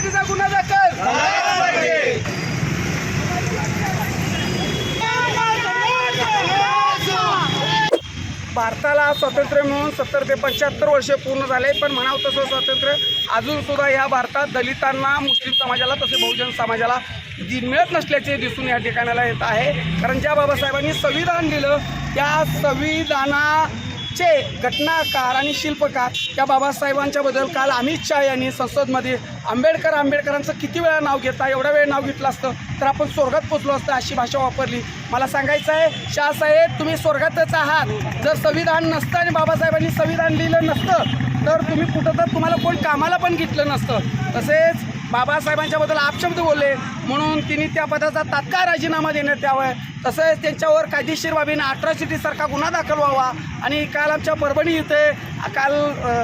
सिटीचा गुन्हा दाखल. भारताला स्वातंत्र्य मिळून सत्तर ते पंच्याहत्तर वर्षे पूर्ण झाले पण म्हणावं तसं स्वातंत्र्य अजून सुद्धा या भारतात दलितांना मुस्लिम समाजाला तसे बहुजन समाजाला जी मिळत नसल्याचे दिसून या ठिकाणाला येत आहे. कारण ज्या बाबासाहेबांनी संविधान दिलं त्या संविधाना चे घटनाकार आणि शिल्पकार या बाबासाहेबांच्याबद्दल काल अमित शहा यांनी संसदमध्ये आंबेडकर आंबेडकरांचं किती वेळा नाव घेता एवढ्या वेळ नाव घेतलं असतं तर आपण स्वर्गात पोचलो असतं अशी भाषा वापरली. मला सांगायचं आहे शाहसाहेब तुम्ही स्वर्गातच आहात. जर संविधान नसतं आणि बाबासाहेबांनी संविधान लिहिलं नसतं तर तुम्ही कुठं तर तुम्हाला कोण कामाला पण घेतलं नसतं. तसेच बाबासाहेबांच्याबद्दल आपशब्द बोलले. म्हणून तिने त्या पदाचा तात्काळ राजीनामा देण्यात यावा. तसेच त्यांच्यावर कायदेशीर बाबीने अट्रॉसिटीसारखा गुन्हा दाखल व्हावा. आणि काल आमच्या परभणी इथे काल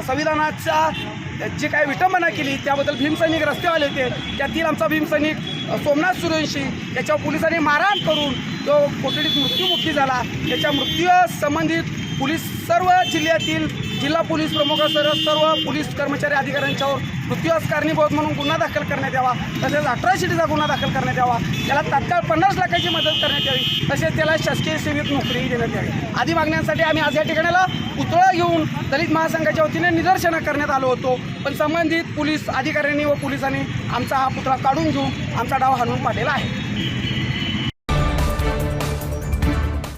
संविधानाच्या जी काय विटंबना केली त्याबद्दल भीमसैनिक रस्त्यावर होते. त्यातील आमचा भीमसैनिक सोमनाथ सुरेंशी याच्यावर पोलिसांनी मारहाण करून तो कोठडीत मृत्यूमुखी झाला. त्याच्या मृत्यू संबंधित पोलीस सर्व जिल्ह्यातील जिल्हा पोलीस प्रमुखासह सर्व पोलीस कर्मचारी अधिकाऱ्यांच्यावर मृत्यूस कारणीभूत म्हणून गुन्हा दाखल करण्यात यावा तसेच अठरा शिटीचा गुन्हा दाखल करण्यात यावा त्याला तात्काळ पन्नास लाखाची मदत करण्यात यावी तसेच त्याला शासकीय सेवेत नोकरीही देण्यात यावी. आदी मागण्यांसाठी आम्ही आज या ठिकाणाला पुतळा घेऊन दलित महासंघाच्या वतीने निदर्शनं करण्यात आलो होतो. पण संबंधित पोलीस अधिकाऱ्यांनी व पोलिसांनी आमचा हा पुतळा काढून घेऊन आमचा डाव हाणून पाडलेला आहे.